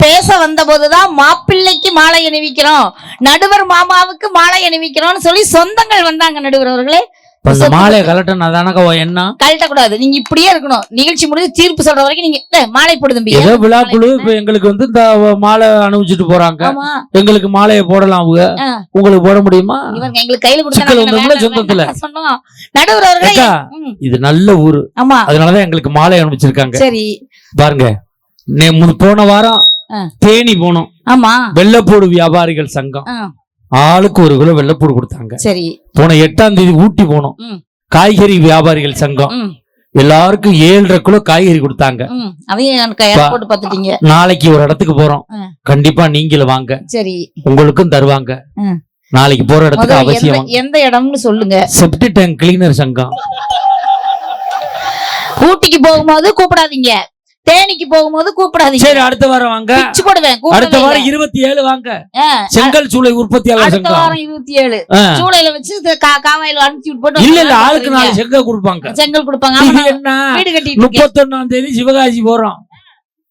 பேச வந்த போதுதான் மாப்பிள்ளைக்கு மாலை அணிவிக்கிறோம். நடுவர் மாமாவுக்கு மாலை அணிவிக்கிறோம்னு சொல்லி சொந்தங்கள் வந்தாங்க நடுவர் அவர்களே. மாலையை கலட்டனா தானக்கா என்ன? கழட்டக்கூடாது. நீங்க இப்படியே இருக்கணும். நிகழ்ச்சி முடிஞ்சு தீர்ப்பு சொல்ற வரைக்கும் நீங்க "டேய், மாலை போடு தம்பி. ஏதோ விழாக்குழு இப்ப எங்களுக்கு வந்து இந்த மாலை அணிவிச்சிட்டு போறாங்க. எங்களுக்கு மாலையை போடலாம் அவங்க. உங்களுக்கு போட முடியுமா? எங்களுக்கு கையில சிக்கல் கொடுத்தா வந்ததுல சொந்தத்துல. சொன்னோம். நடுவர் அவர்களே இது நல்ல ஊரு. ஆமா. அதனாலதான் எங்களுக்கு மாலை அனுப்பிச்சிருக்காங்க சரி. பாருங்க. போன வாரம். தேனி போனோம். ஆமா. வெள்ளப்பூடு வியாபாரிகள் சங்கம். ஆளுக்கு ஒரு கிலோ வெள்ளப்பூடு கொடுத்தாங்க. சரி. போன எட்டாம் தேதி ஊட்டி போனோம். காய்கறி வியாபாரிகள் சங்கம். எல்லாருக்கும் ஏழரை கிலோ காய்கறி கொடுத்தாங்க. நாளைக்கு ஒரு இடத்துக்கு போறோம். கண்டிப்பா நீங்களும் வாங்க. சரி. உங்களுக்கும் தருவாங்க. நாளைக்கு போற இடத்துக்கு அவசியம் எந்த இடம்னு சொல்லுங்க. செப்டி டேங்க் கிளீனர் சங்கம். ஊட்டிக்கு போகும்போது கூப்பிடாதீங்க. தேனிக்கு போகும்போது கூப்பிடாதீங்க. சரி அடுத்த வாரம் வாங்க. பிச்சு போடுவேன் அடுத்த வாரம். இருபத்தி ஏழு வாங்க. செங்கல் சூளை உற்பத்தியாளர் அடுத்த வாரம் இருபத்தி ஏழு. சூளையில வச்சு காவாயில அனுப்பிச்சு விட்டு போட்டு இல்ல இல்ல ஆளுக்கு. நாலு செங்கல் கொடுப்பாங்க. செங்கல் கொடுப்பாங்க. வீடு இருக்கேன். முப்பத்தொன்னாம் தேதி சிவகாசி போறோம்.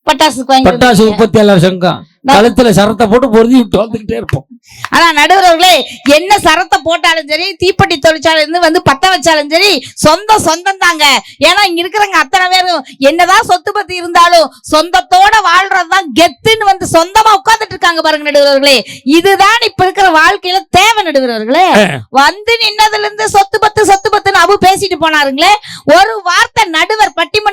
பட்டாசு கொடுப்பீங்க. உற்பத்தியாளர் சங்கம். கழுத்துல சரத்தை போட்டு பொருதி விட்டு வந்துகிட்டே இருப்போம். ஆனா நடுவர்களே என்ன சரத்தை போட்டாலும் சரி தீப்பெட்டி தொழிற்சாலை இருந்து வந்து பத்த வச்சாலும் சரி சொந்தம் சொந்தம் தாங்க. ஏன்னா இங்க இருக்கிறவங்க அத்தனை பேரும் என்னதான் சொத்து பத்தி இருந்தாலும் சொந்தத்தோட வாழ்றதுதான் கெத்துன்னு வந்து சொந்தமா உட்கார்ந்துட்டு இருக்காங்க பாருங்க நடுவர்களே. இதுதான் இப்ப இருக்கிற வாழ்க்கையில தேவை நடுவர்களே. வந்து நின்னதுல இருந்து சொத்து பத்து சொத்து பத்துன்னு அபு பேசிட்டு போனாருங்களே. ஒரு வார்த்தை நடுவர் பட்டிமன்ற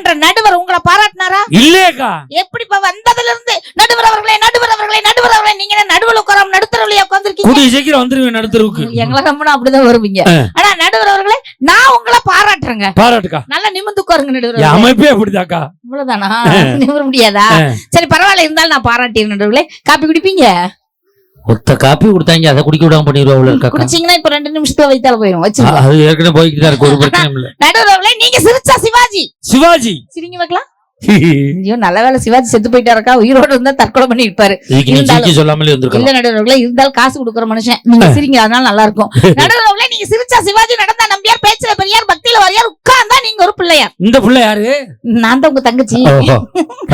இல்லையேக்கா. எப்படி இப்ப வந்ததுல இருந்து நடுவர் அவர்களே நடுவர் அவர்களே நடுவர் அவர்களே நீங்க நடுவில் உட்காராம நடுத்தரவுலயே உட்கார்ந்திருக்கீங்க? கூடிய சீக்கிரம் வந்துருவேன் நடுத்தருவுக்கு. எங்களை நம்பினா அப்படிதான் வருவீங்க. ஆனா நடுவர் அவர்களே நான் உங்களை பாராட்டுறேங்க. பாராட்டுக்கா? நல்லா நிமிந்து உட்காருங்க நடுவர். அமைப்பே அப்படிதாக்கா. இவ்வளவுதானா? நிமிர முடியாதா. சரி பரவாயில்ல இருந்தாலும் நான் பாராட்டிடுறேன் நடுவர்களே. காப்பி குடிப்பீங்க? ஒத்த காப்பி கொடுத்தாங்க அதை குடிக்க விடாம பண்ணிடுவா அவ்வளவு இருக்காக்கா? குடிச்சீங்கன்னா இப்ப ரெண்டு நிமிஷத்துல வைத்தால போயிடும் வச்சுக்கோ அது ஏற்கனவே போய்கிட்டு தான் இருக்கு ஒரு பிரச்சனையும் இல்ல. நடுவர் அவர்களே நீங்க சிரிச்சா சிவாஜி. சிவாஜி. சிரிங்க வைக்கலாம். ஐயோ நல்ல வேலை சிவாஜி செத்து போயிட்டாருக்கா? உயிரோட இருந்தா தற்கொலை பண்ணி இருப்பாரு. சொல்லாமலே இல்ல நடுவர்களே இருந்தாலும் காசு கொடுக்குற மனுஷன். நீங்க சிரிங்க அதனால நல்லா இருக்கும். நடுவர்களே நீங்க சிரிச்சா சிவாஜி நடந்தா நம்பியார் பேச்சுல பெரியார் பக்தியில வரியார் உட்கார்ந்தா நீங்க ஒரு பிள்ளையார். இந்த புள்ள யாரு நான் தான் உங்க தங்கச்சி.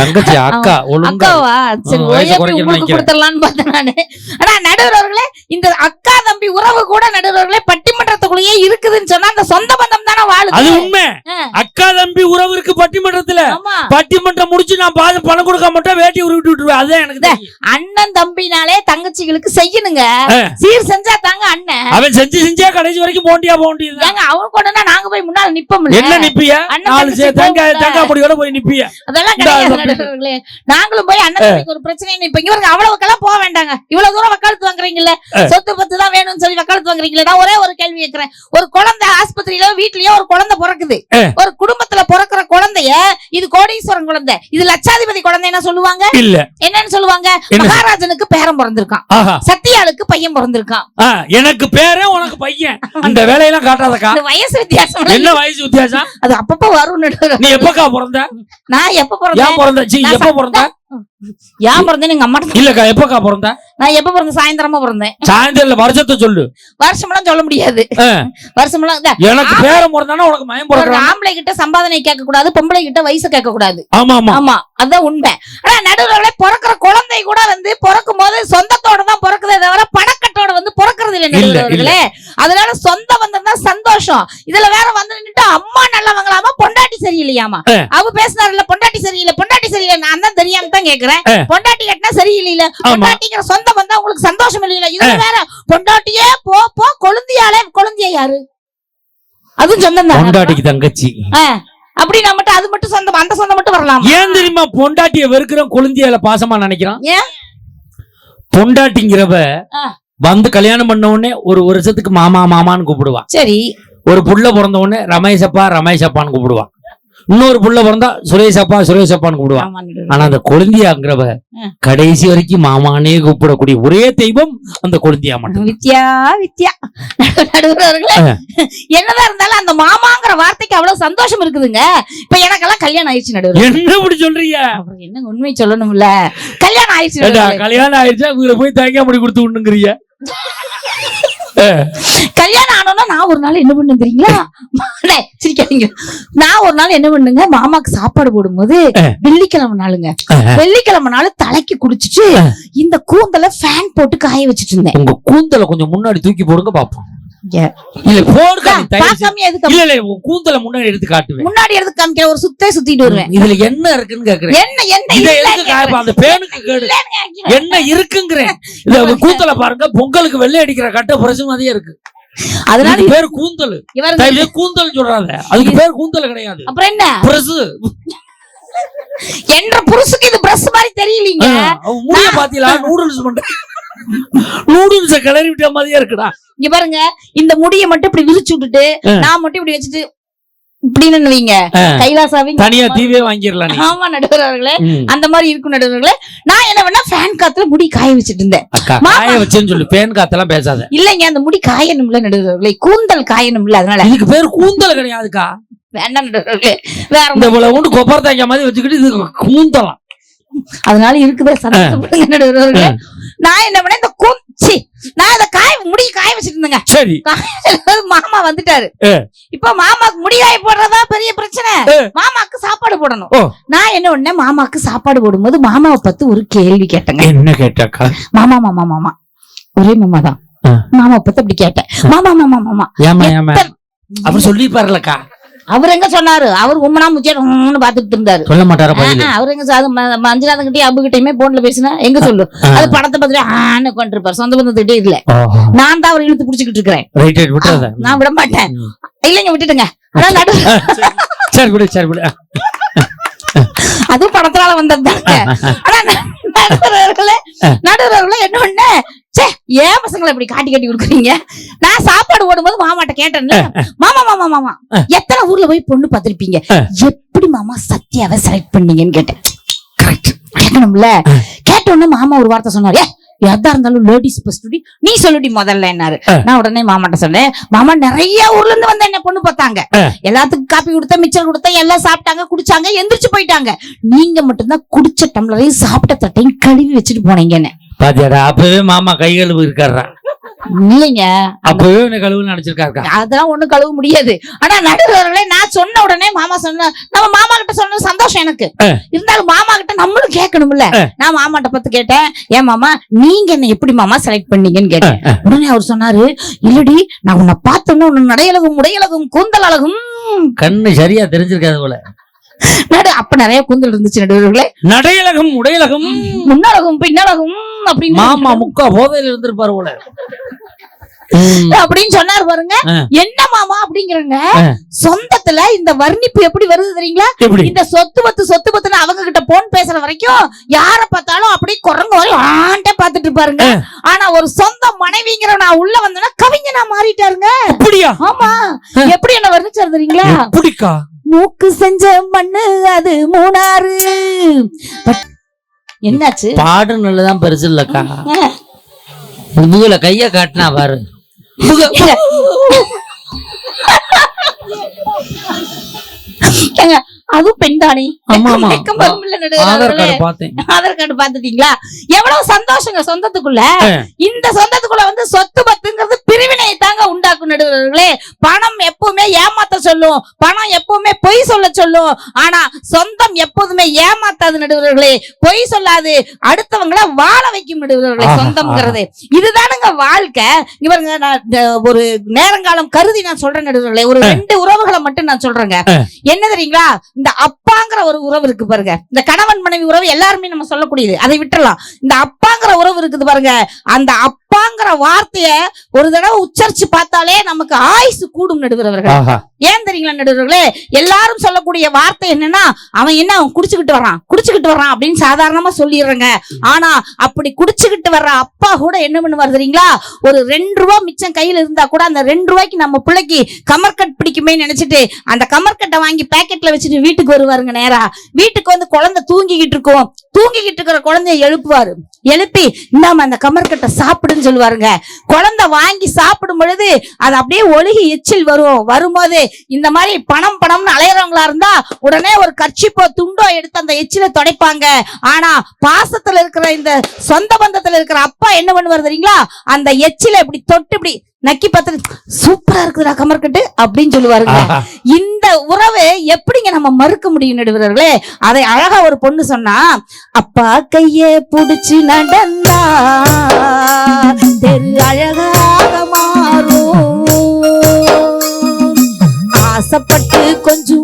தங்கச்சி அக்கா அக்காவா? சரி உங்களுக்கு. கொடுத்துடலாம்னு பார்த்தேன் நானு. ஆனா நடுவர் அவர்களே இந்த அக்கா தம்பி உறவு கூட நடுவர் அவர்களே பட்டிமன்றத்துக்குள்ளேயே இருக்குதுன்னு சொன்னா அந்த சொந்த பந்தம் தானே அது வாழுது உண்மை. ஆ. அக்கா தம்பி உறவு இருக்கு பட்டிமன்றத்துல. ஆமா. பட்டிமன்றம் முடிச்சு நான் பாதி பணம் கொடுக்க மாட்டேன் வேட்டி உருவிட்டு விட்டுருவேன். அதுதான் எனக்கு. அண்ணன் தம்பினாலே தங்கச்சிகளுக்கு செய்யணுங்க. சீர் செஞ்சா தாங்க அண்ணன். அவன் செஞ்சு செஞ்சே கடைசி வரைக்கும் போண்டியா போக வேண்டியது ஏங்க அவன் கூட நாங்க போய் முன்னால நிப்போம் என்ன நிப்பிய? நாலு சே- தேங்காய் போகும்ல. தேங்காய் பொடியோட போய் நிப்பிய? அதெல்லாம் கிடையாது. நாங்களும் போய் அண்ணன் தம்பிக்கு ஒரு பிரச்சனை இப்ப இங்க அவ்வளவுக்கெல்லாம் போக வேண்டாங்க. இவ்வளவு தூரம் வக்காலத்து வாங்குறீங்கல்ல. சொத்து பத்து தான் வேணும்னு சொல்லி வக்காலத்து வாங்குறீங்களே நான் ஒரே ஒரு கேள்வி கேட்கிறேன். ஒரு குழந்தை ஆஸ்பத்திரியில வீட்லயோ ஒரு குழந்தை பிறக்குது. ஒரு குடும்பத்துல பிறக்கிற குழந்தைய இது கோடீஸ்வரன் குழந்தை. இது லட்சாதிபதி குழந்தை என்ன சொல்லுவாங்க? இல்ல. என்னன்னு சொல்லுவாங்க? மகாராஜனுக்கு பேரன் பிறந்திருக்கான். சத்தியாளுக்கு பையன் பிறந்திருக்கான். எனக்கு பேரே உனக்கு பையன். இந்த வேலையெல்லாம் காட்டாதக்கா. வயசு வித்தியாசம். என்ன வயசு வித்தியாசம்? அது அப்பப்ப வரும். நீ எப்பக்கா பிறந்த? நான் எப்ப பிறந்த? நான் எப்ப பிறந்த? ஏன் பிறந்தேன் எங்க அம்மா இல்லக்கா எப்பக்கா பிறந்த? நான் எப்ப பிறந்த? சாயந்தரமா பிறந்தேன். சாயந்தரம்ல வருஷத்தை சொல்லு. வருஷமெல்லாம் சொல்ல முடியாது. இந்த எனக்கு பேரம் பிறந்தானா உனக்கு மயம் ஒரு பிறக்கிறான்? ஆம்பளை கிட்ட சம்பாதனை கேட்க கூடாது பொம்பளை கிட்ட வயசு கேட்க கூடாது ஆமா ஆமா. ஆமா அதான் உண்மை. ஆனா நடுவுல பிறக்கிற குழந்தை கூட வந்து பிறக்கும் போது சொந்தத்தோட தான் பிறக்குதே தவிர பணக்கட்டோட வந்து பிறக்கிறது இல்லை நடுவர்களே அதனால சொந்த தான் சந்தோஷம். இதுல வேற வந்து நின்னுட்டு அம்மா நல்லவங்களாமா பொண்டாட்டி சரியில்லையாமா. அவ பேசினாருல பொண்டாட்டி சரியில்லை பொண்டாட்டி சரியில்லை நான் தான் தெரியாம தான் கேக்குறேன். பொண்டாட்டி கட்டினா சரியில்லைல. ஆமா. பொண்டாட்டிங்கிற சொந்த பந்தம் உங்களுக்கு சந்தோஷம் இல்லையில வேற பொண்டாட்டியே போ போ கொழுந்தியாலே கொழுந்தியா யாரு? அதுவும் சொந்தம் தான் பொண்டாட்டிக்கு தங்கச்சி. அப்படின்னா மட்டும் அது மட்டும் சொந்தம் அந்த சொந்தம் மட்டும் வரலாம்? ஏன் தெரியுமா? பொண்டாட்டிய வெறுக்கிறோம் கொழுந்தியால பாசமா நினைக்கிறான்? ஏன்? பொண்டாட்டிங்கிறவ. வந்து கல்யாணம் பண்ண உடனே ஒரு வருஷத்துக்கு மாமா மாமான்னு கூப்பிடுவா சரி. ஒரு புள்ள பிறந்த உடனே ரமேஷப்பா ரமேஷப்பான்னு கூப்பிடுவான். இன்னொரு புள்ள பிறந்தா சுரேஷப்பா சுரேஷப்பான்னு கூப்பிடுவான் ஆமா, ஆனா அந்த கொழுந்தியாங்கிறவ. கடைசி வரைக்கும் மாமானே கூப்பிடக்கூடிய ஒரே தெய்வம் அந்த கொழுந்தியா மட்டும் வித்யா வித்யா. என்னதான் இருந்தாலும் அந்த மாமாங்கிற வார்த்தைக்கு அவ்வளவு சந்தோஷம் இருக்குதுங்க. இப்ப எனக்கெல்லாம் கல்யாணம் ஆயிடுச்சு நடுவர் என்ன இப்படி சொல்றீங்க? என்ன உண்மை சொல்லணும்ல? கல்யாணம் ஆயிடுச்சு. கல்யாணம் ஆயிடுச்சா? உங்களை போய் தேங்காய் முடி கொடுத்து விண்ணுங்கிறீங்க கல்யாணம் ஆனோன்னா நான் ஒரு நாள் என்ன பண்ணேன் தெரியுங்களா? சிரிக்காதீங்க. நான் ஒரு நாள் என்ன பண்ணுங்க மாமாக்கு சாப்பாடு போடும்போது வெள்ளிக்கிழமை நாளுங்க. வெள்ளிக்கிழமை நாள் தலைக்கு குடிச்சிட்டு இந்த கூந்தல ஃபேன் போட்டு காய வச்சிட்டு இருந்தேன். உங்க கூந்தல கொஞ்சம் முன்னாடி தூக்கி போடுங்க பாப்போம். கூந்தல முன்னாடி எடுத்து காட்டுவேன். முன்னாடி எடுத்து காமிக்கிற ஒரு சுத்தே சுத்திட்டு வருவேன். இதுல என்ன இருக்குன்னு கேக்குறேன் என்ன என்ன அந்த பேனுக்கு கேடு. என்ன இருக்குங்கிறேன். இந்த கூந்தல பாருங்க பொங்கலுக்கு வெள்ளை அடிக்கிற கட்ட பிரச்சனை மாதிரியே இருக்கு. அதனால பேர் கூந்தல். செய்து கூந்தல் சொல்றாங்க அதுக்கு பேர் கூந்தல் கிடையாது. அப்புறம் என்ன? பிரசு. என்ற புருஷுக்கு இது பிரஸ் மாதிரி தெரியலீங்க. பாத்தீங்களா நூடுல்ஸ் பண்ற நூடுல்ஸ கிளறி விட்ட மாதிரியே இருக்குடா. இங்க பாருங்க இந்த முடிய மட்டும் இப்படி விரிச்சு விட்டுட்டு. நான் மட்டும் இப்படி வச்சுட்டு இப்படின்னு வைங்க. கைலாசாவே தனியா தீவே வாங்கிடலாம் ஆமா நடுவர்களே. அந்த மாதிரி இருக்கும் நடுவர்களே நான் என்ன பண்ணா ஃபேன் காத்துல முடி காய வச்சிட்டு இருந்தேன். காய வச்சேன்னு சொல்லு. பேன் காத்தெல்லாம் பேசாத. இல்லைங்க அந்த முடி காயணும்ல நடுவர்களே கூந்தல் காயணும்ல அதனால. இதுக்கு பேர் கூந்தல் கிடையாதுக்கா. வேண்டாம் நடுவர்களே வேற இந்த கொப்பரை தேங்காய் மாதிரி வச்சுக்கிட்டு இது கூந்தலாம். அதனால இருக்குதே சந்தோஷப்படுங்க நான் என்ன பண்ணேன்? இந்த கூச்சி நான் இந்த காய முடி காய வச்சிட்டு இருந்தேங்க. சரி. மாமா வந்துட்டாரு. இப்ப மாமாக்கு முடி காய போடுறதா பெரிய பிரச்சனை. மாமாக்கு சாப்பாடு போடணும். நான் என்ன பண்ணேன்? மாமாக்கு சாப்பாடு போடும்போது மாமாவை பத்தி ஒரு கேள்வி கேட்டேங்க. என்ன கேட்டாக்கா? மாமா மாமா மாமா. ஒரே மாமா தான். மாமா பத்தி அப்படி கேட்டேன். மாமா மாமா மாமா. அப்படி சொல்லி பாருலக்கா அவர் எங்க சொன்னாரு? அவர் உம்மனா முச்சியாரு பாத்துட்டு இருந்தாரு. சொல்ல மாட்டாரா அவர் எங்க சாது மஞ்சளாதன் கிட்டயும் அபு கிட்டயுமே போன்ல பேசினா எங்க சொல்லு? அது படத்தை பார்த்துட்டு ஆன்னு கொண்டிருப்பாரு சொந்த பந்தத்துக்கிட்டே இல்ல. நான் தான் அவர் இழுத்து புடிச்சுக்கிட்டு இருக்கிறேன். நான் விட மாட்டேன். இல்லைங்க விட்டுட்டுங்க. விடு அதுவும் படத்தினால வந்ததுதாங்க. ஆனா நடுவர்களே என்ன பண்ண ச்சே ஏன் பசங்களை இப்படி காட்டி காட்டி கொடுக்குறீங்க? நான் சாப்பாடு போடும்போது மாமாட்ட கேட்டேன்ல மாமா மாமா மாமா எத்தனை ஊர்ல போய் பொண்ணு பார்த்திருப்பீங்க? எப்படி மாமா சத்யாவை செலக்ட் பண்ணீங்கன்னு கேட்டேன். கரெக்ட் கேட்கணும்ல? கேட்ட உடனே மாமா ஒரு வார்த்தை சொன்னாரு "ஏ, எதா இருந்தாலும் லேடிஸ் ஃபர்ஸ்ட் நீ சொல்லுடி முதல்ல என்னாரு. நான் உடனே மாமாட்ட சொன்னேன் மாமா நிறைய ஊர்ல இருந்து வந்து என்ன பொண்ணு பார்த்தாங்க. எல்லாத்துக்கும் காப்பி கொடுத்தா மிச்சர் கொடுத்தா எல்லாம் சாப்பிட்டாங்க குடிச்சாங்க எந்திரிச்சு போயிட்டாங்க. நீங்க மட்டும்தான் குடிச்ச டம்ளரையும் சாப்பிட்ட தட்டையும் கழுவி வச்சுட்டு போனீங்கன்னு. பாத்தியாடா அப்பவே மாமா கை கழுவு இருக்காரா இல்லைங்க அப்பவே உன்னை கழுவு நினைச்சிருக்காருக்கா? அதெல்லாம் ஒண்ணும் கழுவ முடியாது. ஆனா நடுவர்களே நான் சொன்ன உடனே மாமா சொன்ன நம்ம மாமா கிட்ட சொன்ன சந்தோஷம் எனக்கு. இருந்தாலும் மாமா கிட்ட நம்மளும் கேட்கணும்ல. நான் மாமாட்ட பார்த்து கேட்டேன். ஏன் மாமா நீங்க என்ன எப்படி மாமா செலக்ட் பண்ணீங்கன்னு கேட்டேன். உடனே அவர் சொன்னாரு இல்லடி நான் உன்னை பார்த்தோன்னு உன்னை நடையழகும் உடையழகும் கூந்தல் அழகும். கண்ணு சரியா தெரிஞ்சிருக்காது போல. நடு அப்ப நிறைய கூந்தல் இருந்துச்சு நடுவர்களே. நடையழகம் உடையழகம். முன்னழகும் பின்னழகும் அப்படின்னு மாமா முக்கா போதையில இருந்திருப்பாரு போல. அப்படின்னு சொன்னாரு பாருங்க. என்ன மாமா அப்படிங்கிறங்க. சொந்தத்துல இந்த வர்ணிப்பு எப்படி வருது தெரியுங்களா? இந்த சொத்து பத்து சொத்து பத்துன்னு அவங்க கிட்ட போன் பேசுற வரைக்கும் யார பார்த்தாலும் அப்படியே குரங்கு வரை ஆண்ட பாத்துட்டு இருப்பாருங்க. ஆனா ஒரு சொந்த மனைவிங்கிற நான் உள்ள வந்தேன்னா கவிஞனா மாறிட்டாருங்க. அப்படியா? ஆமா. எப்படி என்ன வர்ணிச்சாரு தெரியுங்களா? மூக்கு செஞ்ச மண்ணு அது மூணாறு. என்னாச்சு? பாடு நல்லதான் பெருசு இல்லக்கா. முதுகுல கைய காட்டினா பாரு. அதுவும் பெண் தானே? ஆதார். கார்டு பார்த்தேன். ஆதார் கார்டு பாத்துட்டீங்களா எவ்வளவு சந்தோஷங்க சொந்தத்துக்குள்ள. இந்த சொந்தத்துக்குள்ள வந்து சொத்து பத்துங்கிறது பிரிவினை தாங்க உண்டாக்கும் நடுவர்களே. பணம் எப்பவுமே ஏமாத்த சொல்லும். பணம் எப்பவுமே பொய் சொல்ல சொல்லும். ஆனா சொந்தம் எப்போதுமே ஏமாத்தாது நடுவர்களே. பொய் சொல்லாது. அடுத்தவங்கள வாழ வைக்கும் நடுவர்களே சொந்தம்ங்கிறது. இதுதானுங்க வாழ்க்கை. இங்க பாருங்க நான் ஒரு நேரங்காலம் கருதி நான் சொல்றேன் நடுவர்களே. ஒரு ரெண்டு உறவுகளை மட்டும் நான் சொல்றேங்க. என்ன தெரியுங்களா? இந்த அப்பாங்கிற ஒரு உறவு இருக்கு பாருங்க. இந்த கணவன் மனைவி உறவு எல்லாருமே நம்ம சொல்லக்கூடியது. அதை விட்டுறலாம். இந்த அப்பாங்கிற உறவு இருக்குது பாருங்க. அந்த அப்பாங்கிற வார்த்தைய ஒரு தடவை உச்சரிச்சு பார்த்தாலே நமக்கு ஆயுசு கூடும் நடுவர்கள். ஆஹா. ஏன் தெரியுங்களா நடுவர்களே? எல்லாரும் சொல்லக்கூடிய வார்த்தை என்னன்னா அவன் என்ன அவன் குடிச்சுக்கிட்டு வர்றான். குடிச்சுக்கிட்டு வர்றான் அப்படின்னு சாதாரணமா சொல்லிடுறேங்க. ஆனா அப்படி குடிச்சுக்கிட்டு வர்ற அப்பா கூட என்ன பண்ணுவார் தெரியுங்களா? ஒரு ரெண்டு ரூபா மிச்சம் கையில இருந்தா கூட அந்த ரெண்டு ரூபாய்க்கு நம்ம பிள்ளைக்கு கமர்கட் பிடிக்குமே நினைச்சிட்டு அந்த கமர்கட்டை வாங்கி பாக்கெட்ல வச்சுட்டு வீட்டுக்கு வருவாருங்க நேரா. வீட்டுக்கு வந்து குழந்தை தூங்கிக்கிட்டு இருக்கும். தூங்கிக்கிட்டு இருக்கிற குழந்தைய எழுப்புவாரு. எழுப்பி இந்தாம அந்த கமர்கட்டை சாப்பிடுன்னு சொல்லுவாருங்க. குழந்தை வாங்கி சாப்பிடும் பொழுது அது அப்படியே ஒழுகி எச்சில் வரும். வரும்போது இந்த மாதிரி பணம் பணம்னு அலையிறவங்களா இருந்தா உடனே ஒரு கட்சிப்போ துண்டோ எடுத்து அந்த எச்சில துடைப்பாங்க. ஆனா பாசத்துல இருக்கிற இந்த சொந்த பந்தத்துல இருக்கிற அப்பா என்ன பண்ணுவாரு தெரியுங்களா? அந்த எச்சில இப்படி தொட்டு இப்படி நக்கி பார்த்து சூப்பரா இருக்குதுடா கமர்கட்டு அப்படின்னு சொல்லுவாருங்க. இந்த உறவு எப்படிங்க நம்ம மறுக்க முடியும் நடுவர்களே அதை அழகா ஒரு பொண்ணு சொன்னா அப்பா கைய புடிச்சு நடந்தா தெரு அழகாக மாறும். ஆசைப்பட்டு கொஞ்சும்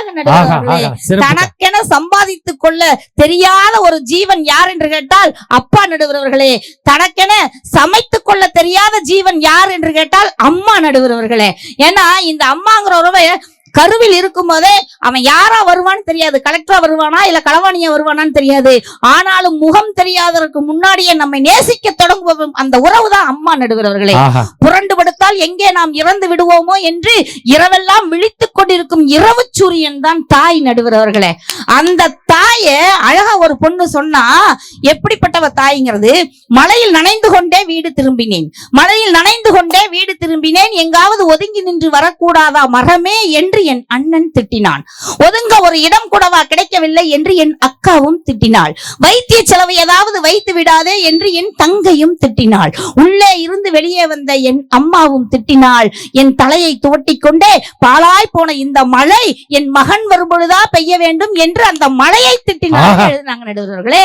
அழகு. தனக்கென சம்பாதித்துக் கொள்ள தெரியாத ஒரு ஜீவன் யார் என்று கேட்டால் அப்பா நடுவர்களே தனக்கென சமைத்துக் கொள்ள தெரியாத ஜீவன் யார் என்று கேட்டால் அம்மா நடுவர்களே ஏன்னா இந்த அம்மாங்கிற உறவை கருவில் இருக்கும் போதே அவன் யாரா வருவான்னு தெரியாது. கலெக்டரா வருவானா இல்ல களவாணியா வருவானான்னு தெரியாது. ஆனாலும் முகம் தெரியாததற்கு முன்னாடியே நம்மை நேசிக்க தொடங்குவோம் அந்த உறவுதான் அம்மா நடுவர்களே ஆஹா. புரண்டு படுத்தால் எங்கே நாம் இறந்து விடுவோமோ என்று இரவெல்லாம் விழித்துக் கொண்டிருக்கும் இரவு சூரியன் தான் தாய் நடுவர் அவர்களே. அந்த தாய அழகா ஒரு பொண்ணு சொன்னா எப்படிப்பட்டவ தாய்ங்கிறது? மழையில் நனைந்து கொண்டே வீடு திரும்பினேன். மழையில் நனைந்து கொண்டே வீடு திரும்பினேன். எங்காவது ஒதுங்கி நின்று வரக்கூடாதா மரமே என்று என் அண்ணன் திட்டினான். ஒதுங்க ஒரு இடம் கூடவா கிடைக்கவில்லை என்று என் அக்காவும் திட்டினாள். வைத்திய செலவு ஏதாவது வைத்து விடாதே என்று என் தங்கையும் திட்டினாள். உள்ளே இருந்து வெளியே வந்த என் அம்மாவும் திட்டினாள். என் தலையை துவட்டிக் கொண்டே பாழாய் போன இந்த மழை என் மகன் வரும்பொழுதா பெய்ய வேண்டும் என்று அந்த மழையை திட்டினாள் ஆஹா. எழுதினாங்க நடுவர்களே.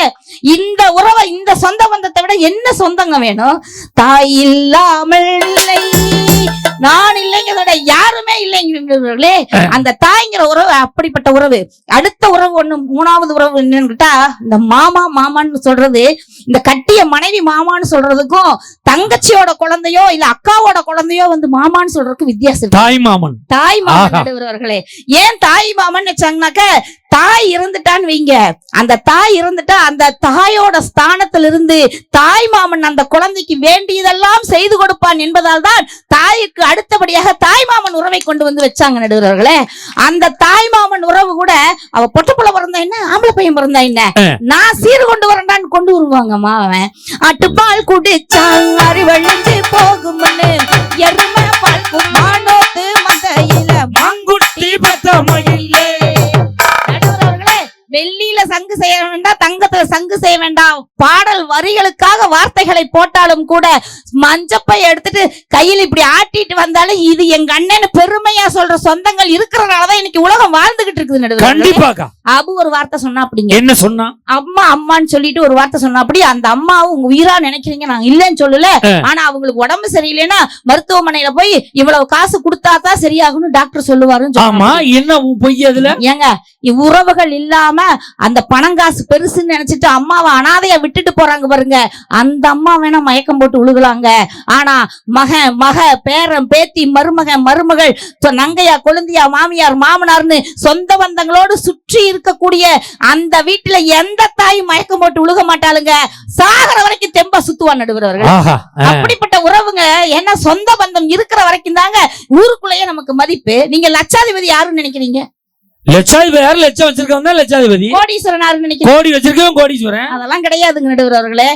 இந்த உறவை இந்த சொந்த பந்தத்தை விட என்ன சொந்தங்க வேணும்? தாய் இல்லாமல் இல்லை. நான் இல்லைங்கிறத யாருமே இல்லைங்கிறவர்களே அந்த தாய்ங்கிற உறவு அப்படிப்பட்ட உறவு. அடுத்த உறவு ஒண்ணு மூணாவது உறவு என்னன்னு கேட்டா இந்த மாமா மாமான்னு சொல்றது இந்த கட்டிய மனைவி மாமான்னு சொல்றதுக்கும் தங்கச்சியோட குழந்தையோ இல்ல அக்காவோட குழந்தையோ வந்து மாமான்னு சொல்றதுக்கு வித்தியாசம். தாய் மாமன். தாய் மாமன். நடுவர்களே. ஏன் தாய் மாமன் வச்சாங்கனாக்க தாய் இருந்துட்டான்னு வைங்க. அந்த தாய் இருந்துட்டா அந்த தாயோட ஸ்தானத்துல இருந்து தாய் மாமன் அந்த குழந்தைக்கு வேண்டியதெல்லாம் செய்து கொடுப்பான் என்பதால் தான் தாய்க்கு அடுத்தபடியாக தாய் மாமன் உறவை கொண்டு வந்து வச்சாங்க நடுவர்களே. அந்த தாய் மாமன் உறவு கூட அவ பொட்டப்புள்ள பிறந்தா என்ன? ஆம்பளை பையன் பிறந்தா என்ன? நான் சீர் கொண்டு வரேன்டான்னு கொண்டு வருவாங்கம்மா அவன். அட்டுப்பால் குடிச்சான் அறிவழிஞ்சு போகும் எருமை பால் குமானோத்து மந்தையில மாங்குட்டி பத்த மயிலே நடுவர்களே வெள்ளியில சங்கு செய்ய வேண்டாம் தங்கத்துல சங்கு செய்ய வேண்டாம். பாடல் வரிகளுக்காக வார்த்தைகளை போட்டாலும் கூட மஞ்சப்பை எடுத்துட்டு கையில் இப்படி ஆட்டிட்டு வந்தாலும் இது எங்க அண்ணன் பெருமையா சொல்ற சொந்தங்கள் இருக்கிறனாலதான் இன்னைக்கு உலகம் வாழ்ந்துகிட்டு இருக்குது நடுவர்களே. கண்டிப்பாக்கா. அபு ஒரு வார்த்தை சொன்னா அப்படிங்க. என்ன சொன்னா? அம்மா அம்மான்னு சொல்லிட்டு ஒரு வார்த்தை சொன்னா அப்படி அந்த அம்மாவும் உங்க உயிரா நினைக்கிறீங்க நாங்க இல்லைன்னு சொல்லல. ஆனா அவங்களுக்கு உடம்பு சரியில்லைன்னா மருத்துவமனையில போய் இவ்வளவு காசு கொடுத்தா தான் சரியாகும்னு டாக்டர் சொல்லுவாருன்னு ஆமா. என்ன பொய் அதுல? ஏங்க உறவுகள் இல்லாம அந்த பணங்காசு பெருசுன்னு நினைச்சிட்டு அம்மாவை அனாதைய விட்டுட்டு போறாங்க பாருங்க. அந்த அம்மா வேணா மயக்கம் போட்டு உழுகலாங்க. ஆனா மகன் மக பேரன் பேத்தி மருமகன் மருமகள் நங்கையா கொழுந்தியா மாமியார் மாமனார்னு சொந்த பந்தங்களோடு சுற்றி இருக்கக்கூடிய அந்த வீட்டுல எந்த தாயும் மயக்கம் போட்டு உழுக மாட்டாளுங்க. சாகர வரைக்கும் தெம்ப சுத்துவா நடுவர்கள். அப்படிப்பட்ட உறவுங்க ஏன்னா சொந்த பந்தம் இருக்கிற வரைக்கும் தாங்க ஊருக்குள்ளேயே நமக்கு மதிப்பு. நீங்க லட்சாதிபதி யாருன்னு நினைக்கிறீங்க? லட்சாதிபதி யாரு? லட்சம் வச்சிருக்கவன் தான் லட்சாதிபதி. கோடீஸ்வரன் யாருன்னு நினைக்கிறீங்க? கோடி வச்சிருக்கவன் கோடீஸ்வரன். அதெல்லாம் கிடையாதுங்க நடுவர் அவர்களே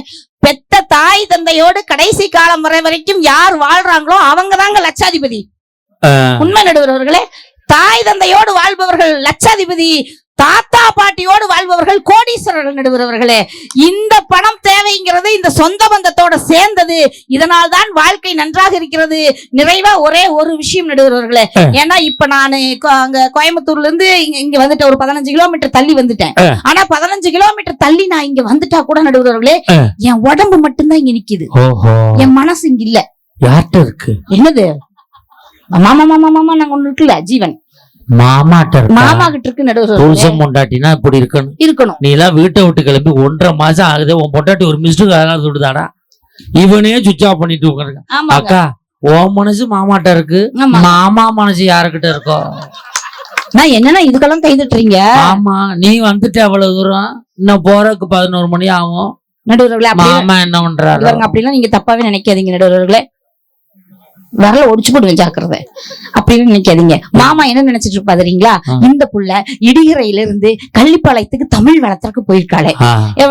பெத்த தாய் தந்தையோடு கடைசி காலம் வரை வரைக்கும் யார் வாழ்றாங்களோ அவங்க தாங்க லட்சாதிபதி. உண்மை நடுவர் அவர்களே தாய் தந்தையோடு வாழ்பவர்கள் லட்சாதிபதி. தாத்தா பாட்டியோடு வாழ்பவர்கள் கோடீஸ்வரர்கள் நடுவர் அவர்களே இந்த பணம் தேவைங்கிறது இந்த சொந்த பந்தத்தோட சேர்ந்தது. இதனால் தான் வாழ்க்கை நன்றாக இருக்கிறது. நிறைவா ஒரே ஒரு விஷயம் நடுவர்களே. ஏன்னா இப்ப நானு அங்க கோயம்புத்தூர்ல இருந்து இங்க வந்துட்டு ஒரு பதினஞ்சு கிலோமீட்டர் தள்ளி வந்துட்டேன். ஆனா பதினஞ்சு கிலோமீட்டர் தள்ளி நான் இங்க வந்துட்டா கூட நடுவர்களே. என் உடம்பு மட்டும்தான் இங்க நிக்குது. என் மனசு இங்க இல்ல. யார்கிட்ட இருக்கு? என்னது? மாமா மாமா மாமா நாங்க ஒண்ணு இருக்குல்ல ஜீவன். மாமாட்ட மாமா கிட்ட இருக்கு நடுவர் புருஷன் பொண்டாட்டினா இப்படி இருக்கணும். இருக்கணும். நீ எல்லாம் வீட்டை விட்டு கிளம்பி ஒன்றரை மாசம் ஆகுது. உன் பொண்டாட்டி ஒரு மிஸ்டுக்கு அதெல்லாம் விடுதாடா இவனே சுவிச் ஆஃப் பண்ணிட்டு உட்காருங்க அக்கா உன் மனசு மாமாட்ட இருக்கு. மாமா மனசு யாருக்கிட்ட இருக்கோ? நான் என்னன்னா இதுக்கெல்லாம் கைதுட்டுறீங்க? ஆமா நீ வந்துட்ட அவ்வளவு தூரம்? இன்னும் போறதுக்கு பதினோரு மணி ஆகும். நடுவர்களே மாமா என்ன பண்றாரு? அப்படிலாம் நீங்க தப்பாவே நினைக்காதீங்க நடுவர்களே விரல ஒடிச்சு போடுவேன் ஜாக்கிரதை. அப்படின்னு நினைக்காதீங்க. மாமா என்ன நினைச்சிட்டு இருப்பா தெரியுங்களா? ஆ. இந்த புள்ள இடிகரையில இருந்து கள்ளிப்பாளையத்துக்கு தமிழ் வளர்த்தறக்கு போயிருக்காளே.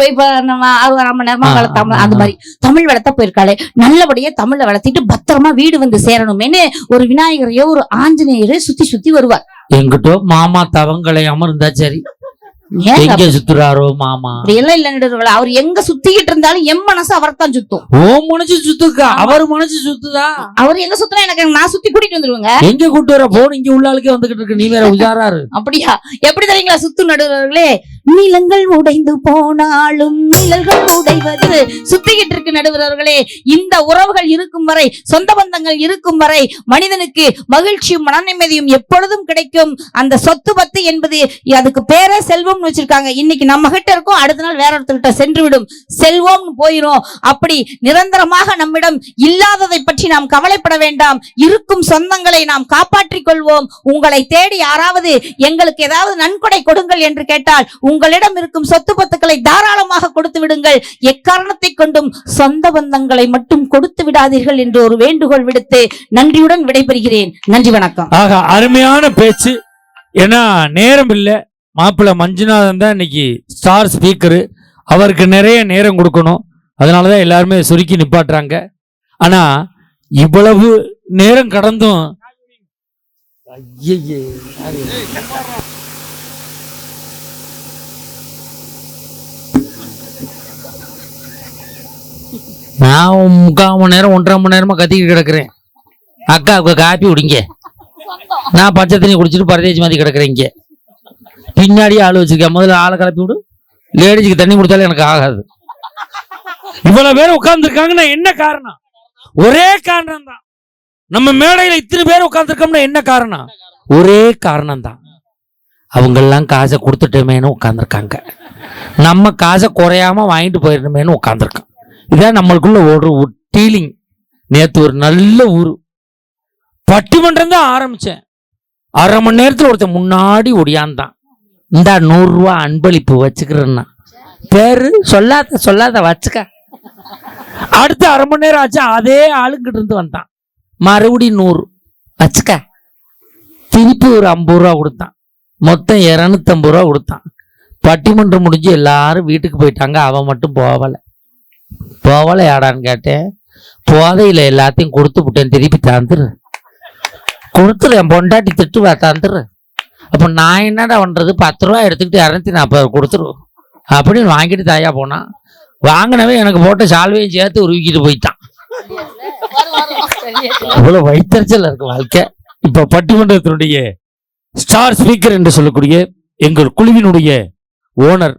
இப்ப நம்ம அறுபது மணி நேரமா வளர்த்தாம அந்த. மாதிரி தமிழ் வளர்த்த போயிருக்காளே. நல்லபடியா தமிழ வளர்த்திட்டு பத்திரமா வீடு வந்து சேரணுமேனு ஒரு விநாயகரையோ ஒரு ஆஞ்சநேயரோ சுத்தி சுத்தி வருவார். எங்கிட்டோ மாமா தவங்களை அமர்ந்தா சரி. எங்க சுத்துறாரோ மாமா? இல்ல நடுவர்களே அவர் எங்க சுத்திக்கிட்டு இருந்தாலும் என் மனசு அவர்தான் சுத்தும். ஓ மனசு சுத்துக்கா? அவர் மனசு சுத்துதா? அவர் எங்க சுத்தினா எனக்கு நான் சுத்தி கூட்டிட்டு வந்துருவேங்க. எங்க கூட்டு வர போன் இங்க உள்ள ஆளுக்கே வந்துகிட்டு இருக்கு. நீ வேற உஜாராரு அப்படியா? எப்படி தெரியுங்களா சுத்து நடுவர்களே நிலங்கள் உடைந்து போனாலும் நிழல்கள் உடைவது. சுத்திக்கிட்டு இருக்கு நடுவர்களே இந்த உறவுகள் இருக்கும் வரை சொந்த பந்தங்கள் இருக்கும் வரை மனிதனுக்கு மகிழ்ச்சியும் மனநிம்மதியும் எப்பொழுதும் கிடைக்கும். அந்த சொத்து பத்து என்பது அதுக்கு பேரே செல்வம்னு வச்சிருக்காங்க. இன்னைக்கு நம்ம கிட்ட இருக்கும் அடுத்த நாள் வேற ஒருத்தர்கிட்ட சென்று விடும் செல்வம்னு போயிரும். அப்படி நிரந்தரமாக நம்மிடம் இல்லாததை பற்றி நாம் கவலைப்பட வேண்டாம். இருக்கும் சொந்தங்களை நாம் காப்பாற்றிக் கொள்வோம். உங்களை தேடி யாராவது எங்களுக்கு ஏதாவது நன்கொடை கொடுங்கள் என்று கேட்டால் உங்களிடம் இருக்கும் சொத்து பத்துக்களை தாராளமாக கொடுத்து விடுங்கள். எக்காரணத்தை கொண்டும் சொந்த பந்தங்களை மட்டும் கொடுத்து விடாதீர்கள் என்று ஒரு வேண்டுகோள் விடுத்து நன்றியுடன் விடைபெறுகிறேன். நன்றி வணக்கம். ஆக அருமையான பேச்சு. ஏன்னா நேரம் இல்லை. மாப்பிள்ளை மஞ்சுநாதன் தான் இன்னைக்கு ஸ்டார் ஸ்பீக்கரு அவருக்கு நிறைய நேரம் கொடுக்கணும். அதனால தான் எல்லாருமே சுருக்கி நிப்பாட்டுறாங்க. ஆனா இவ்வளவு நேரம் கடந்தும் ஐயையே, நான் முக்கால் மணி நேரம் ஒன்றரை மணி நேரமா கத்திக்கிட்டு கிடக்குறேன். அக்காவுக்கு காப்பி குடிங்க. நான் பச்சை தண்ணி குடிச்சிட்டு பரதேசி மாதிரி கிடக்குறேன் இங்கே. பின்னாடியே ஆள் வச்சிருக்கேன். முதல்ல ஆளை கிளப்பி விடு. லேடிஸுக்கு தண்ணி கொடுத்தாலும் எனக்கு ஆகாது. இவ்வளவு பேர் உட்கார்ந்துருக்காங்கன்னா என்ன காரணம்? ஒரே காரணம் தான் நம்ம மேடையில இத்தனை பேர் உட்கார்ந்துருக்கோம்னா என்ன காரணம்? ஒரே காரணம் தான் அவங்கெல்லாம் காசை கொடுத்துட்டோமேனு உட்காந்துருக்காங்க நம்ம காசை குறையாம வாங்கிட்டு போயிடணுமேனு உட்காந்துருக்கோம் இதான் நம்மளுக்குள்ள ஒரு டீலிங் நேற்று ஒரு நல்ல ஊர். பட்டிமன்றம் தான் ஆரம்பித்தேன் அரை மணி நேரத்தில் ஒருத்தன் முன்னாடி ஒடியாந்தான். இந்தா நூறுரூவா அன்பளிப்பு வச்சுக்கிறேன்னா. பேரு சொல்லாத சொல்லாத வச்சுக்க. அடுத்த அரை மணி நேரம் ஆச்சு அதே ஆளுங்கிட்ட இருந்து வந்தான். மறுபடியும் நூறு. வச்சுக்க. திருப்பி ஒரு ஐம்பது ரூபா கொடுத்தான். மொத்தம் இரநூத்தம்பது ரூபா கொடுத்தான். பட்டிமன்றம் முடிஞ்சு எல்லாரும் வீட்டுக்கு போயிட்டாங்க. அவன் மட்டும் போகலை. போகலை ஆடான்னு கேட்டேன். போதையில் எல்லாத்தையும் கொடுத்து விட்டேன் திருப்பி தந்துரு. கொடுத்துரு என் பொண்டாட்டி திட்டுவா தந்துரு. அப்போ நான் என்னடா பண்ணுறது பத்து ரூபா எடுத்துக்கிட்டு இரநூத்தி நாற்பது கொடுத்துருவோம் அப்படின்னு வாங்கிட்டு தாயா போனான் வாங்கினவே எனக்கு போட்ட சால்வையும் சேர்த்து உருவிக்கிட்டு போயிட்டான். அவ்வளோ வைத்தறிச்சல் இருக்கு வாழ்க்கை. இப்போ பட்டிமன்றத்தினுடைய ஸ்டார் ஸ்பீக்கர் என்று சொல்லக்கூடிய எங்கள் குழுவினுடைய ஓனர்